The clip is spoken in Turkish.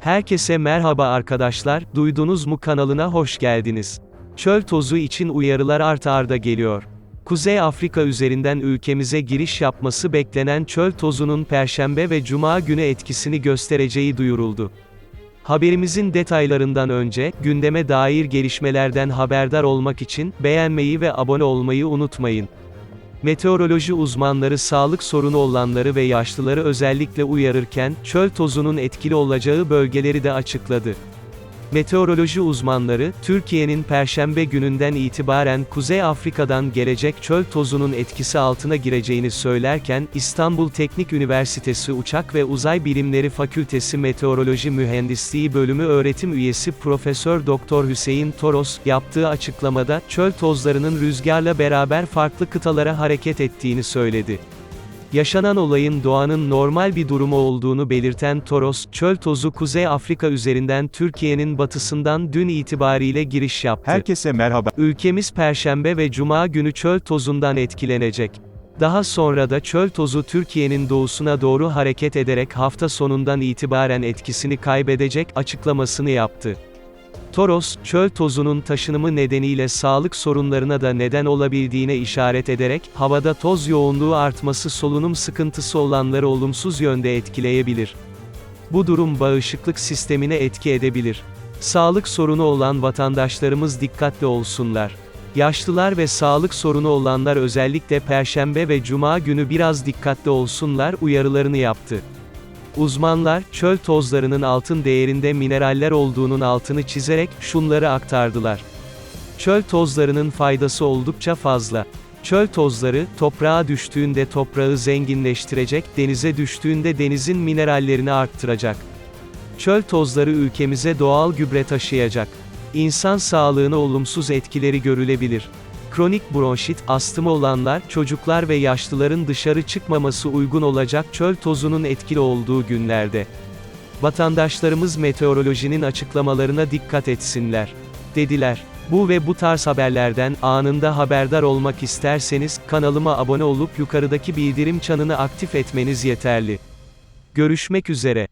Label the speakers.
Speaker 1: Herkese merhaba arkadaşlar, duydunuz mu kanalına hoş geldiniz. Çöl tozu için uyarılar art arda geliyor. Kuzey Afrika üzerinden ülkemize giriş yapması beklenen çöl tozunun perşembe ve cuma günü etkisini göstereceği duyuruldu. Haberimizin detaylarından önce, gündeme dair gelişmelerden haberdar olmak için, beğenmeyi ve abone olmayı unutmayın. Meteoroloji uzmanları sağlık sorunu olanları ve yaşlıları özellikle uyarırken, çöl tozunun etkili olacağı bölgeleri de açıkladı. Meteoroloji uzmanları, Türkiye'nin perşembe gününden itibaren Kuzey Afrika'dan gelecek çöl tozunun etkisi altına gireceğini söylerken, İstanbul Teknik Üniversitesi Uçak ve Uzay Bilimleri Fakültesi Meteoroloji Mühendisliği Bölümü öğretim üyesi Profesör Doktor Hüseyin Toros, yaptığı açıklamada, çöl tozlarının rüzgarla beraber farklı kıtalara hareket ettiğini söyledi. Yaşanan olayın doğanın normal bir durumu olduğunu belirten Toros, çöl tozu Kuzey Afrika üzerinden Türkiye'nin batısından dün itibariyle giriş yaptı.
Speaker 2: Herkese merhaba.
Speaker 1: Ülkemiz Perşembe ve Cuma günü çöl tozundan etkilenecek. Daha sonra da çöl tozu Türkiye'nin doğusuna doğru hareket ederek hafta sonundan itibaren etkisini kaybedecek açıklamasını yaptı. Toros, çöl tozunun taşınımı nedeniyle sağlık sorunlarına da neden olabildiğine işaret ederek, havada toz yoğunluğu artması solunum sıkıntısı olanları olumsuz yönde etkileyebilir. Bu durum bağışıklık sistemine etki edebilir. Sağlık sorunu olan vatandaşlarımız dikkatli olsunlar. Yaşlılar ve sağlık sorunu olanlar özellikle perşembe ve cuma günü biraz dikkatli olsunlar uyarılarını yaptı. Uzmanlar, çöl tozlarının altın değerinde mineraller olduğunun altını çizerek, şunları aktardılar. Çöl tozlarının faydası oldukça fazla. Çöl tozları, toprağa düştüğünde toprağı zenginleştirecek, denize düştüğünde denizin minerallerini arttıracak. Çöl tozları ülkemize doğal gübre taşıyacak. İnsan sağlığına olumsuz etkileri görülebilir. Kronik bronşit, astımı olanlar, çocuklar ve yaşlıların dışarı çıkmaması uygun olacak çöl tozunun etkili olduğu günlerde. Vatandaşlarımız meteorolojinin açıklamalarına dikkat etsinler. Dediler. Bu ve bu tarz haberlerden anında haberdar olmak isterseniz kanalıma abone olup yukarıdaki bildirim çanını aktif etmeniz yeterli. Görüşmek üzere.